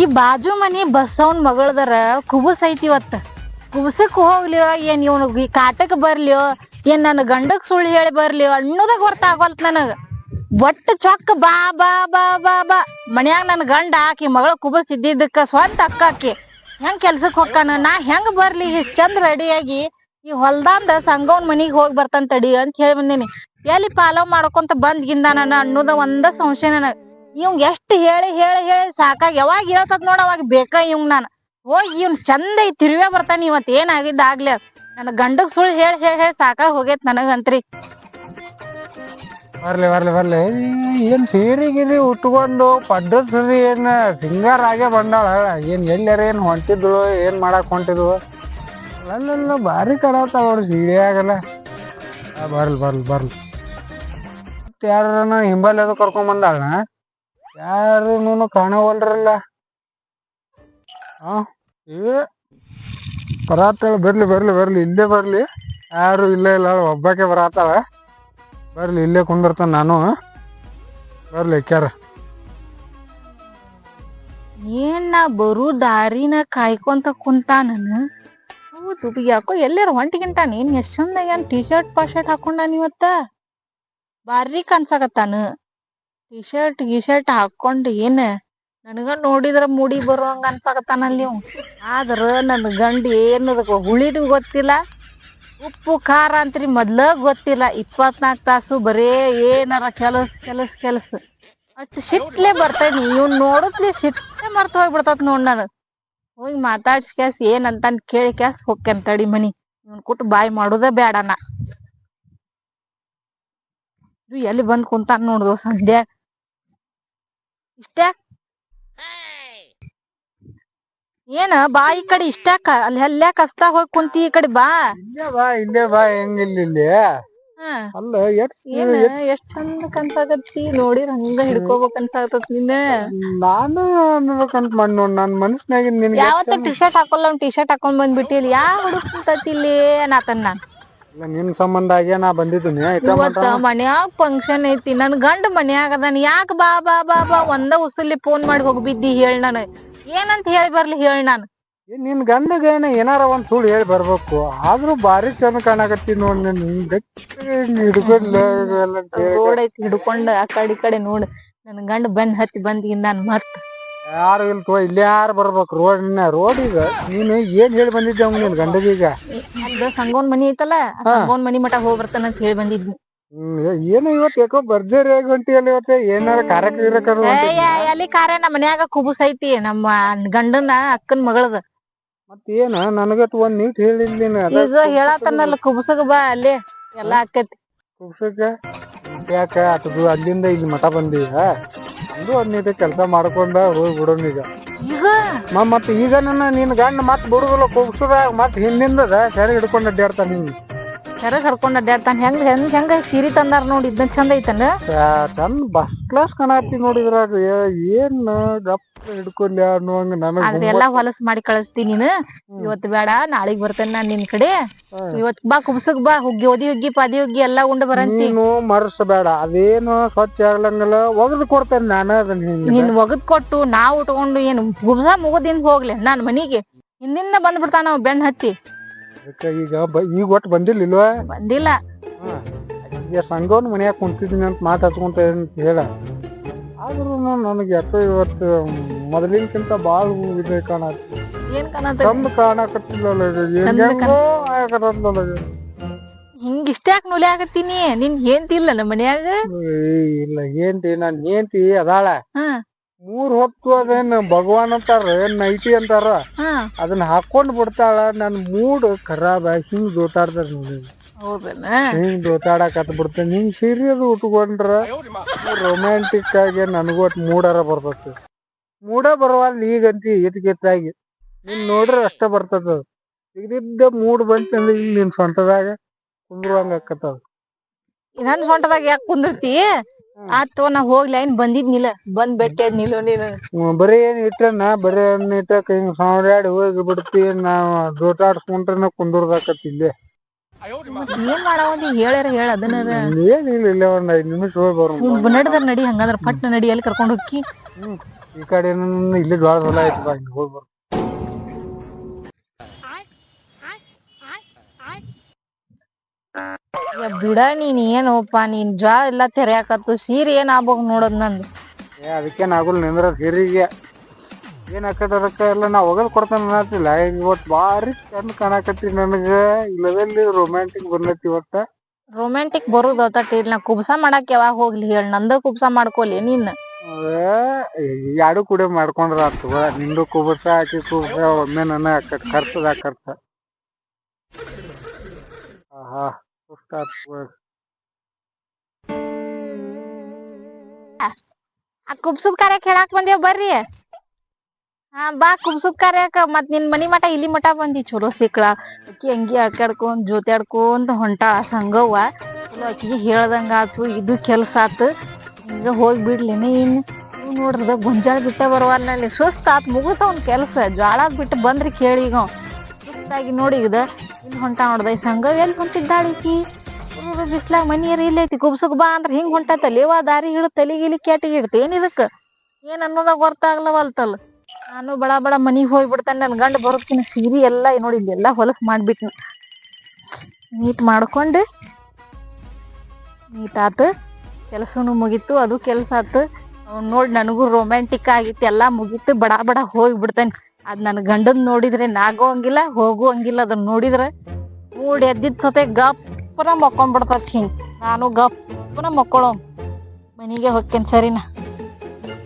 ಈ ಬಾಜು ಮನಿ ಬಸವನ್ ಮಗಳದರ ಕುಬಸ್ ಐತಿ ಇವತ್ತ. ಕುಬಸಕ್ ಹೋಗ್ಲಿಯೋ, ಏನ್ ಇವನು ಈ ಕಾಟಕ್ ಬರ್ಲಿಯೋ, ಏನ್ ನನ್ನ ಗಂಡಕ್ ಸುಳ್ಳು ಹೇಳಿ ಬರ್ಲಿಯೋ ಅನ್ನೋದ ಗೊತ್ತಾಗೋಲ್ತ್ ನನಗ. ಒಟ್ಟ ಚೊಕ್ಕ ಬಾ ಬಾ ಬಾ ಬಾ ಬಾ. ಮನ್ಯಾಗ ನನ್ ಗಂಡ ಆಕಿ ಮಗಳ ಕುಬಸ್ ಇದ್ದಿದ್ದಕ್ಕ ಸ್ವಂತ ಅಕ್ಕ ಆಕಿ. ಹೆಂಗ್ ಕೆಲ್ಸಕ್ ಹೊಕ್ಕಾನ ನಾ ಹೆಂಗ್ ಬರ್ಲಿ? ಇಷ್ಟ್ ಚಂದ ರೆಡಿಯಾಗಿ ಈ ಹೊಲ್ದಾಂದ ಸಂಗವನ್ ಮನಿಗ್ ಹೋಗಿ ಬರ್ತಾನ ತಡಿ ಅಂತ ಹೇಳಿ ಬಂದೀನಿ. ಎಲ್ಲಿ ಪಾಲವ್ ಮಾಡ್ಕೊಂತ ಬಂದ್ ಗಿಂದ ನಾನು ಅನ್ನೋದ ಒಂದ ಸಂಶಯ ನನಗ. ಇವ್ ಎಷ್ಟ್ ಹೇಳಿ ಹೇಳಿ ಹೇಳಿ ಸಾಕಾಗಿ ಯಾವಾಗ ಹೇಳ್ತದ ನೋಡ ಅವಾಗ ಬೇಕ ಇವ್ ನಾನು. ಹೋಗಿ ಇವ್ನ್ ಚಂದ ತಿರುವೆ ತಿರುವೇ ಬರ್ತಾನ ಇವತ್ ಏನಾಗಿದ್ದ ಆಗ್ಲಿ. ನನ್ನ ಗಂಡಗ್ ಸುಳ್ಳು ಹೇಳಿ ಹೇಳಿ ಹೇಳಿ ಸಾಕಾಗ್ ಹೋಗೇತ್ ನನಗಂತ್ರಿ. ಬರ್ಲಿ ಬರ್ಲಿ ಬರ್ಲಿ. ಏನ್ ಸೀರೆ ಗಿರಿ ಉಟ್ಕೊಂಡು ಪಡ್ಡದ ಸರಿ ಏನ್ ಸಿಂಗರ್ ಆಗೇ ಬಂದಾಳ? ಏನ್ ಎಲ್ಲಾರ ಏನ್ ಹೊಂಟಿದ್ಳು, ಏನ್ ಮಾಡಕ್ ಹೊಂಟಿದ್ವು ಅಲ್ಲೆಲ್ಲ ಭಾರಿ ಕಡತ ಅವ್ರು ಸೀರೆ ಆಗಲ್ಲ. ಬರ್ಲ್ ಬರ್ಲ್, ಬರ್ಲಿ. ಮತ್ತ್ ಯಾರನ ಹಿಂಬಲ್ ಅದು ಕರ್ಕೊಂಡ್ ಬಂದಾಳ ಯಾರು ನೂನು ಕಾಣವಲ್ರಲ್ಲ. ಹಾ ಏ, ಬರಾತಾಳ, ಬರ್ಲಿ ಬರ್ಲಿ ಬರ್ಲಿ, ಇಲ್ಲೇ ಬರ್ಲಿ. ಯಾರು ಇಲ್ಲೇ ಇಲ್ಲ, ಒಬ್ಬಾಕೆ ಬರಾತಾಳ. ಬರ್ಲಿ, ಇಲ್ಲೇ ಕುಂದಿರ್ತಾನ ನಾನು. ಬರ್ಲಿ ಕ್ಯಾರ ನಾ ಬರು ದಾರಿನ ಕಾಯ್ಕೊಂತ ಕುಂತಾನ ಹೌದು ಯಾಕೋ ಎಲ್ಲಾರ ಹೊಂಟಿಗಿಂತಾನ ಏನ್ ಎಷ್ಟ್ ಚಂದ ಏನ್ ಟಿ ಶರ್ಟ್ ಪಾ ಶರ್ಟ್ ಹಾಕೊಂಡಾನ ಇವತ್ತ? ಬಾರಿ ಕಾಣ್ಸಾಕತ್ತಾನ ಟಿ ಶರ್ಟ್ ಗಿ ಶರ್ಟ್ ಹಾಕೊಂಡ್ ಏನ? ನನಗ ನೋಡಿದ್ರ ಮುಡಿ ಬರುವಂಗ ಅನ್ಸಾಕತ್ತಾನಲ್ಲಿ ಆದ್ರ ನನ್ ಗಂಡ ಏನದ ಹುಳಿದು ಗೊತ್ತಿಲ್ಲ. ಉಪ್ಪು, ಖಾರ ಅಂತ್ರಿ ಮೊದ್ಲ ಗೊತ್ತಿಲ್ಲ. ಇಪ್ಪತ್ನಾಕ್ ತಾಸು ಬರೇ ಏನಾರ ಕೆಲಸ ಕೆಲಸ ಕೆಲಸ. ಅಷ್ಟ್ ಸಿಟ್ಲೆ ಬರ್ತೇನಿ ಇವ್ನ್ ನೋಡುತ್ಲಿ ಸಿಟ್ಟೆ ಮರ್ತ ಹೋಗ್ಬಿಡ್ತತ್ ನೋಡ್ ನಾನು. ಹೋಗಿ ಮಾತಾಡ್ಸ್ ಕ್ಯಾಸ್ ಏನಂತಾನ್ ಕೇಳಿ ಕ್ಯಾಸ್ ಹೋಗ್ಕೆ ತಡಿ ಮನಿ. ಇವ್ನ್ ಕುಟ್ ಬಾಯ್ ಮಾಡುದ ಬೇಡನ ಇದು ಎಲ್ಲಿ ಬಂದ್ ಕುಂತಾನ್ ನೋಡ್ದು ಸಂಜೆ ಇಷ್ಟೇ? ಏನ ಬಾ ಈ ಕಡೆ ಇಷ್ಟಾಕ ಅಲ್ಲಿ ಅಲ್ಲೇ ಕಸ್ತಾ ಹೋಗಿ ಕುಂತಿ ಈ ಕಡೆ ಬಾ. ಇಲ್ಲೇ ಬಾ ಇಲ್ಲೇ ಬಾ ಹೆಂಗಿಲ್ಲ ಇಲ್ಲಿ. ಅಲ್ಲ ಎಷ್ಟ್ ಏನ ಎಷ್ಟ್ ಚಂದ ಕನ್ಸಾಗತ್ತಿ ನೋಡಿರ ಹಂಗ ಹಿಡ್ಕೋಬೇಕ್ ಅನ್ಸಾಕತ್ ನಿನ್ನ. ನಾನು ಅನ್ಬೇಕಂತ ಮಾಡಿ ನೋಡ್ ನನ್ ಮನಸ್ನಾಗಿನ್ ನಿನ್ಗೆ ಯಾವತ್ತ ಟಿ ಶರ್ಟ್ ಹಾಕೊಲ್ಲ ಟಿ ಶರ್ಟ್ ಹಾಕೊಂಡ್ ಬಂದ್ಬಿಟ್ಟಿಲ್ಲ ಯಾ ಹುಡುಗ ಕುಂತತಿ ಇಲ್ಲಿ ಅನ್ನತನ್ ನಾ ಇಲ್ಲ, ನಿನ್ ಸಂಬಂಧ ಆಗೇ ನಾ ಬಂದಿದ್ದೀನಿ. ಇವತ್ತ ಮನ್ಯಾಗ ಫಂಕ್ಷನ್ ಐತಿ. ನನ್ ಗಂಡ ಮನ್ಯಾಗ ಅದಾನ. ಯಾಕ ಬಾ ಬಾ ಬಾ ಬಾ ಒಂದ ಉಸಲಿ ಫೋನ್ ಮಾಡಿ ಹೋಗಿ ಬಿದ್ದಿ ಹೇಳ್ ನಾನು. ಏನಂತ ಹೇಳಿ ಬರ್ಲಿ ಹೇಳಿ ನಾನು. ನಿನ್ ಗಂಡಗ ಏನ ಏನಾರ ಒಂದ್ ಸುಳ್ಳು ಹೇಳಿ ಬರ್ಬೇಕು. ಆದ್ರೂ ಬಾರಿ ಚಂದ ಕಾಣಕತ್ತಿ ನೋಡ್ ನೀನ್ ಹಿಡ್ಕೊಂಡ್ ಆ ಕಡೆ ಈ ಕಡೆ ನೋಡ್. ನನ್ ಗಂಡ ಬಂದ್ ಹತ್ತಿ ಬಂದ್ ನಾನ್ ಮತ್ ಯಾರು ಇಲ್ಲ ತೋ ಇಲ್ಲಿ ಯಾರು ಬರ್ಬೇಕು ರೋಡ್ ರೋಡ್ ಈಗ ನೀನು ಏನ್ ಹೇಳಿ ಬಂದಿದ್ದೆ ಅವ್ನ್ ನಿನ್ ಗಂಡಗೀಗ? ಸಂಗೋನ್ ಮನಿ ಐತಲ್ಲ ಸಂಗೋನ್ ಮನಿ ಮಠ ಹೋಗ್ಬರ್ತಾನಂತ ಅಂತ ಹೇಳಿ ಬಂದಿದ್ನಿ. ಹ್ಮ್ ಏನು ಇವತ್ತು ಯಾಕೋ ಬರ್ಜರಿ ಗಂಟಿ ಹೊಂಟಿಯಲ್ಲ ಇವತ್ತು? ಏನಾರ ಕಾರ್ಯಕ್ರಮ ಏ ಎಲ್ಲಿ ಕಾರ್ಯ? ನಮ್ಮ ಮನ್ಯಾಗ ಕುಬುಸ್ ಐತಿ ನಮ್ಮ ಗಂಡನ ಅಕ್ಕನ ಮಗಳದ. ಮತ್ ಏನ ನನಗತ್ ಒಂದ್ ನೀಟ್ ಹೇಳಿದ್ಲಿನ ಹೇಳತ್ತನಲ್ಲ ಕುಬುಸಗ ಬಾ ಅಲ್ಲಿ ಎಲ್ಲಾ ಆಕೈತಿ. ಕುಬ್ಸಕ್ಕ? ಯಾಕ ಅದು ಅಲ್ಲಿಂದ ಇಲ್ಲಿ ಮಠ ಬಂದೀಗ ಅಂದು ಒಂದ್ ನೀಟ್ ಕೆಲಸ ಮಾಡ್ಕೊಂಡ ಹೋಗಿ ಬಿಡೋಣ ಈಗ. ಈಗ? ಮತ್ ಈಗ ನನ್ನ ನಿನ್ ಗಂಡ ಮತ್ ಬಿಡುದಿಲ್ಲ ಕುಬುಸದ ಮತ್ ಹಿಂದಿಂದ ಸರಿ ಹಿಡ್ಕೊಂಡ್ ಅಡ್ಡಾಡ್ತಾನ ಹಿಂಗ್. ಸೆರಗ್ ಹರ್ಕೊಂಡ್ ಅಡ್ಡಾಡ್ತಾನ ಹೆಂಗ್ ಹೆಂಗ್ ಹೆಂಗ ಸೀರಿ ತಂದಾರ ನೋಡಿ ಇದನ್ ಚಂದ ಐತನ ಆ, ಚಂದ ಬಸ್ ಕ್ಲಾಸ್ ಕಾಣತಿ ನೋಡಿದ್ರ ಏನ್ ಗಪ್ಪ ಹಿಡ್ಕೊಂಡ್ಯ ಅನ್ನುವಂಗ ನನಗ್ ಎಲ್ಲಾ ಹೊಲಸ್ ಮಾಡಿ ಕಳಿಸ್ತೀನಿ ನೀನು. ಇವತ್ ಬೇಡ ನಾಳಿಗ್ ಬರ್ತೇನೆ ನಾನ್ ನಿನ್ ಕಡೆ. ಇವತ್ ಬಾ ಕುಬ್ಸಕ್ ಬಾ ಹುಗ್ಗಿ ಓದಿ ಹುಗ್ಗಿ ಪಾದಿ ಹುಗ್ಗಿ ಎಲ್ಲಾ ಉಂಡ್ ಬರಂತಿ. ನೀನು ಮರ್ಸಬೇಡ. ಅದೇನು ಸ್ವಚ್ಛ ಆಗ್ಲಂಗಲ್ಲ. ಒಗದು ಕೊಡ್ತೇನೆ ನಾನು ಅದನ್ನ ನೀನ್ ಒಗದ್ ಕೊಟ್ಟು ನಾವ್ ಉಟ್ಕೊಂಡು ಏನು ಗುಬ್ಸ ಮುಗದಿಂದ ಹೋಗ್ಲಿ ನಾನ್ ಮನಿಗೆ? ಇನ್ನಿಂದ ಬಂದ್ಬಿಡ್ತಾನ ಬೆನ್ ಹತ್ತಿ. ಅದಕ್ಕ ಈಗ ಬ- ಈಗ ಒಟ್ಟು ಬಂದಿಲ್ಲ. ಇಲ್ವಾ ಬಂದಿಲ್ಲ ಈಗ ಸಂಘವನ್ ಮನ್ಯಾಗ ಕುಂತಿದ್ದೀನಿ ಅಂತ ಮಾತಾಡ್ಕೊಂತ ಹಚ್ಕೊಂತ ಅಂತ ಹೇಳ. ಆದ್ರೂ ನನಗೆ ಯಾಕೋ ಇವತ್ತು ಮೊದಲಿನಕ್ಕಿಂತ ಭಾಳ ಇದೆ ಕಾಣ ಏನ್ ಕಾಣತ ಚಂದ ಕಾಣಕತ್ತಿಲ್ಲ ಚಂದ ಹೆಂಗೋ ಈಗ. ಹಿಂಗ್ ಇಷ್ಟ್ಯಾಕ್ ನುಲಿ ಆಗತ್ತೀನಿ? ನಿನ್ ಏನ್ತಿಲ್ಲ ನಮ್ಮ ಮನ್ಯಾಗ? ಇಲ್ಲ ಏನ್ತಿ ನನ್ ಏನ್ತಿ ಅದಾಳ. ಹಾ. ಮೂರ್ ಹೊತ್ತು ಅದೇನ್ ಭಗವಾನ್ ಅಂತಾರ ಏನ್ ನೈಟಿ ಅಂತಾರ ಹಾ. ಅದನ್ನ ಹಾಕೊಂಡ್ ಬಿಡ್ತಾಳ ನನ್ ಮೂಡ್ ಖರಾಬ್ ಹಿಂಗ್ ದೋತಾಡ್ತಾರ ನೋಡಿ. ಹೌದನ? ಹಿಂಗ್ ದೋತಾಡಕತ್ ಬಿಡ್ತೇನೆ ಹಿಂಗ್ ಸೀರೆ ಅದು ಉಟ್ಕೊಂಡ್ರ ರೊಮ್ಯಾಂಟಿಕ್ ಆಗಿ ನನಗೂ ಒಟ್ ಮೂಡಾರ ಬರ್ತೈತಿ. ಮೂಡ ಬರವಲ್ಲ ಈಗಂತಿ ಇತ್ಕಿತ್ತಾಗಿ ನಿನ್ ನೋಡ್ರ ಅಷ್ಟ ಬರ್ತದ ಇದ್ದ ಮೂಡ್ ಬಂತಂದ್ರೆ ಈಗ ನಿನ್ ಸ್ವಂತದಾಗ ಕುಂದ್ರುವಂಗ ಅಕ್ಕತ್ತ ನನ್ ಸೊಂಟದಾಗ ಯಾಕೆ ಕುಂದಿರ್ತಿ? ಆತು ನಾ ಹೋಗ್ಲಿ ಏನ್ ಬಂದಿದ್ನಿಲ್ಲ ಬಂದ್ ಭೇಟಿ ನಿಲ್ಲ ನೀನು. ಬರೀ ಏನ್ ಇಟ್ಟನ ಬರೀ ಏನ್ ಇಟ್ಟಕ ಹಿಂಗ್ ಸಾವ್ರ್ಯಾಡಿ ಹೋಗಿ ಬಿಡ್ತಿ ನಾವ್ ದೋಟಾಡ್ಸ್ಕೊಂಡ್ರನ ಕುಂದುರ್ದಾಕತ್ ಇಲ್ಲೇ. ಏನ್ ಮಾಡಾವಂದಿ ಹೇಳ್ಯಾರ ಹೇಳ ಅದನ್ನ ಏನಿಲ್ಲ ಇಲ್ಲ ಒಂದ್ ಐದ್ ನಿಮಿಷ ಹೋಗಿ ಬರೋಣ. ನಡ್ದಾರ ನಡಿ ಹಂಗಂದ್ರ ಪಟ್ನ ನಡಿ ಎಲ್ಲಿ ಕರ್ಕೊಂಡ್ ಹೋಗಿ ಈ ಕಡೆ ಏನ್ ಇಲ್ಲಿ ಜ್ವಾಳ ಹೊಲ ಐತಿ ಬಾ ಇಲ್ಲಿ ಹೋಗಿ ಬರೋಣ ಬಿಡ ನೀನ್ ಏನೋಪ್ಪ ನೀನ್ ಜ್ವಾ ಎಲ್ಲಾ ತೆರೆಯಾಕತ್ತು ಸೀರೆ ಏನ್ ಆಗ್ಬೋಗ್ ನೋಡೋದ್ ನಂದು. ಏ ಅದಕ್ಕೇನ್ ಆಗುಲ್ ನಿಂದ್ರ ಹಿರಿಗೆ ಏನ್ ಆಕತ್ ಅದಕ್ಕ? ಎಲ್ಲ ನಾ ಒಗದ್ ಕೊಡ್ತಾನ ಅನ್ನತಿಲ್ಲ ಇವತ್ ಬಾರಿ ಚಂದ ಕಾಣಕತ್ತಿ ನನಗ. ಇಲ್ಲದಲ್ಲಿ ರೊಮ್ಯಾಂಟಿಕ್ ಬಂದೈತಿ ಇವತ್ತ. ರೊಮ್ಯಾಂಟಿಕ್ ಬರುದ್ ಇಲ್ಲಿ ನಾ ಕುಬ್ಸ ಮಾಡಾಕ್ ಯಾವಾಗ ಹೋಗ್ಲಿ ಹೇಳ್. ನಂದ ಕುಬ್ಸ ಮಾಡ್ಕೊಲಿ ನೀನ್ ಎರಡು ಕೂಡ ಮಾಡ್ಕೊಂಡ್ರ ಆತು ನಿಂದು ಕುಬಸ ಆಕಿ ಕುಬಸ ಒಮ್ಮೆ ನನ್ನ ಖರ್ಚದ ಖರ್ಚ ಆಹಾ. ಸುಸ್ತ್ ಆತ್ ಬಿಡ್. ಆ ಕುಬ್ಸದ್ ಕಾರ್ಯಕ್ ಹೇಳಾಕ್ ಬಂದೇವ್ ಬರ್ರಿ ಹಾ ಬಾ ಕುಬ್ಸದ್ ಕಾರ್ಯಕ್ ಮತ್ ನಿನ್ ಮನಿ ಮಟ ಇಲ್ಲಿ ಮಟ ಬಂದಿ ಚಲೋ ಸಿಕ್ಳ ಅಕ್ಕಿ ಹಂಗಿ ಆಡ್ಕೊಂಡ್ ಜೋತ್ಯಾಡ್ಕೊಂತ ಹೊಂಟಾಳ ಸಂಗವ್ವ ಚಲೋ ಆಕಿಗೆ ಹೇಳ್ದಂಗ ಆತು ಇದು ಕೆಲ್ಸ ಆತು ಈಗ ಹೋಗಿ ಬಿಡ್ಲಿನ ಇನ್ ಇವ್ ನೋಡ್ರದ ಗೊಂಜಾಳ ಬಿಟ್ಟ ಬರವಲ್ಲಿ ಸುಸ್ತ್ ಆತ್ ಮುಗುತ್ತ ಅವ್ನ ಕೆಲ್ಸ ಜ್ವಾಳ ಬಿಟ್ಟು ಬಂದ್ರಿ ಕೇಳಿ ಈಗ ಅವ್. ಸುಸ್ತಾಗಿ ನೋಡಿ ಈಗ ಇಲ್ಲಿ ಹೊಂಟ ನೋಡ್ದ ಹಂಗ, ಎಲ್ಲಿ ಹೊಂಟಿದ್ದಾಳಿಕಿ ಬಿಸ್ಲಾಗ ಮನಿಯರ್ ಇಲ್ಲೈತಿ ಗುಬ್ಸಕ್ ಬಾ ಅಂದ್ರ ಹಿಂಗ್ ಇವ ದಾರಿ ಹಿಡಿದು ತಲಿಗಿಲಿ ಕೆಟ್ಟಿಗೆ ಇಡ್ತಿ ಏನ್ ಇದಕ್ ಏನ್ ಅನ್ನೋದಾಗ ಗೊತ್ತಾಗ್ಲವಲ್ತಲ್ಲ ನಾನು ಬಡ ಬಡ ಮನಿಗ್ ಹೋಗಿ ಬಿಡ್ತಾನೆ ನನ್ ಗಂಡ ಬರೋದ್ಕಿನ ಸೀರಿ ಎಲ್ಲಾ ನೋಡಿ ಇಲ್ಲೆಲ್ಲಾ ಹೊಲಸ್ ಮಾಡ್ಬಿಟ್ನ. ನೀಟ್ ಮಾಡ್ಕೊಂಡು ನೀಟ್ ಆತು. ಕೆಲಸನು ಮುಗೀತು, ಅದು ಕೆಲಸ ಆತು. ಅವ್ನ್ ನೋಡ್ ನನಗೂ ರೊಮ್ಯಾಂಟಿಕ್ ಆಗಿತ್ತು, ಎಲ್ಲಾ ಮುಗಿತು, ಬಡ ಬಡ ಹೋಗಿ ಬಿಡ್ತಾನೆ ಅದ್ ನನ್ ಗಂಡನ್ ನೋಡಿದ್ರೆ ನಾಗೋ ಹಂಗಿಲ್ಲ, ಹೋಗೋ ಹಂಗಿಲ್ಲ ಅದನ್ನ ನೋಡಿದ್ರೆ ಮೂಡ್ ಎದ್ದಿದ್ ಸತೆ ಗಪ್ಪನ ಮಕ್ಕೊಂಡ್ಬಿಡ್ತತ್ ಹಿಂಗ್. ನಾನು ಗಪ್ಪನ ಮಕ್ಕೊಳ್ಳೋ ಮನಿಗೆ ಹೊಕ್ಕೇನ್ ಸರಿನಾ?